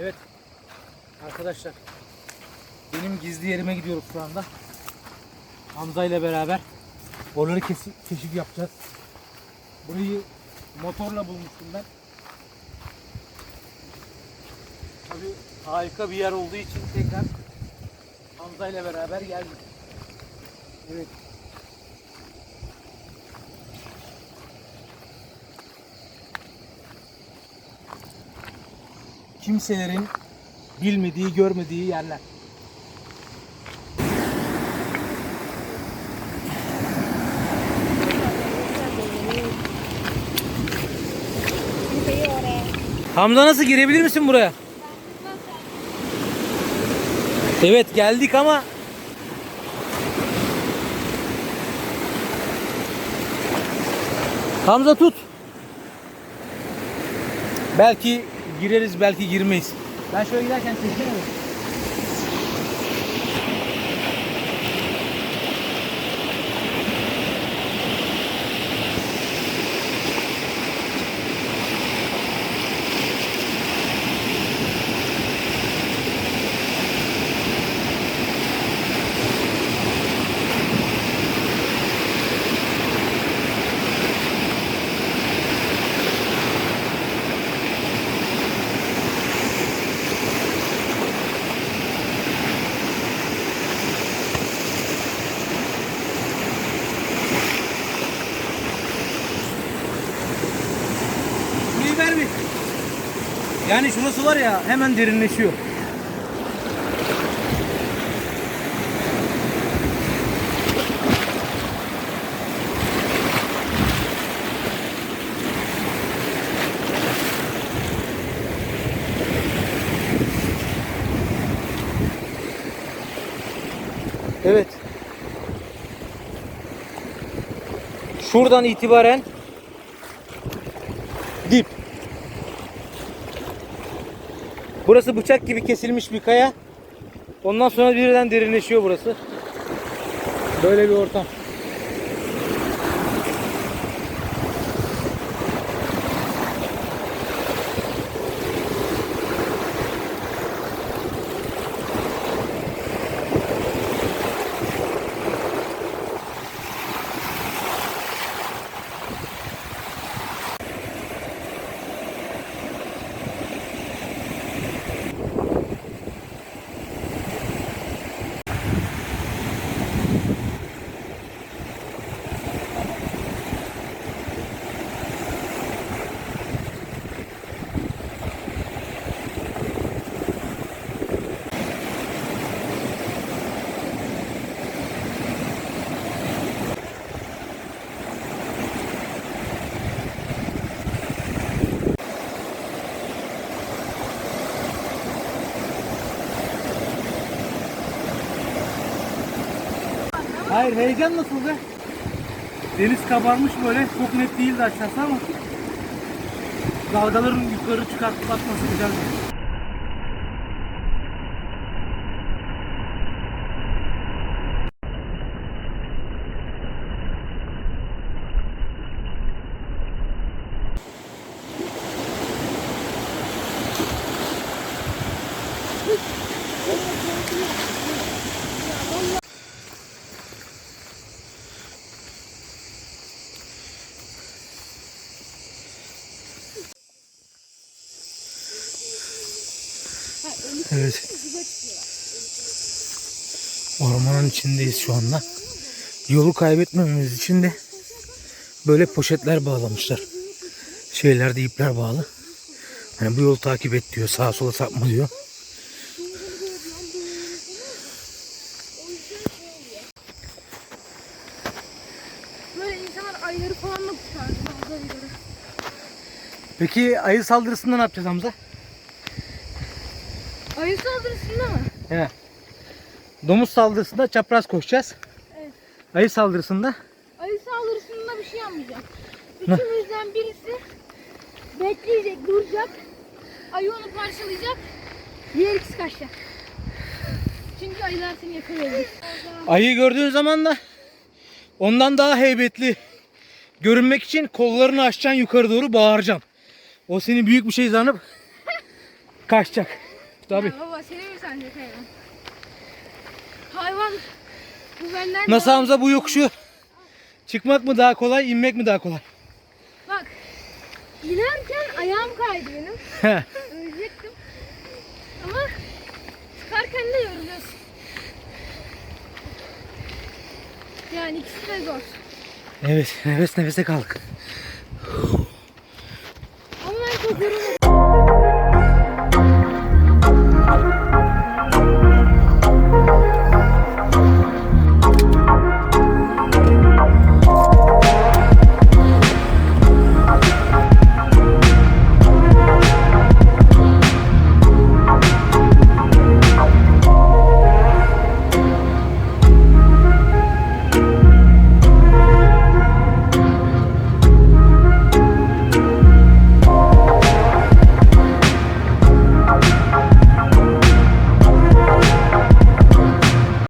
Evet. Arkadaşlar. Benim gizli yerime gidiyoruz şu anda. Hamza ile beraber. Oraları keşif, yapacağız. Burayı motorla bulmuştum ben. Tabii harika bir yer olduğu için tekrar Hamza ile beraber geldik. Evet. Kimselerin bilmediği, görmediği yerler. Hamza nasıl girebilir misin buraya? Evet geldik ama Hamza tut. Belki gireriz, belki girmeyiz. Ben şöyle giderken çeksene mi? Burayı ver bir. Yani şurası var ya hemen derinleşiyor. Evet. Şuradan itibaren dip. Burası bıçak gibi kesilmiş bir kaya. Ondan sonra birden derinleşiyor burası. Böyle bir ortam. Hayır heyecan nasıl be? Deniz kabarmış böyle çok net değildi aşağısı ama dalgaların yukarı çıkartıp atması güzel. Evet. Ormanın içindeyiz şu anda. Yolu kaybetmememiz için de böyle poşetler bağlamışlar. Şeylerde ipler bağlı. Hani bu yolu takip et diyor. Sağa sola sapma diyor. Peki ayı saldırısında ne yapacağız Hamza? Ayı saldırısında mı? He. Domuz saldırısında çapraz koşacağız. Evet. Ayı saldırısında Ayı saldırısında bir şey yapmayacak. Ne? Üçümüzden birisi bekleyecek, duracak. Ayı onu parçalayacak. Diğer ikisi kaçacak. Çünkü ayılar seni yakalayabilir. ayıyı gördüğün zaman da ondan daha heybetli görünmek için kollarını açacaksın yukarı doğru bağıracaksın. O seni büyük bir şey sanıp kaçacak. Ya baba seni mi sence hayvan? Hayvan bu benden Nasıl daha- Hamza bu yokuşu? Çıkmak mı daha kolay, inmek mi daha kolay? Bak inerken ayağım kaydı benim. Ölecektim. Ama çıkarken de yoruluyorsun. Yani ikisi de zor. evet, nefes nefese kaldık. Ama ben çok yorulmadım.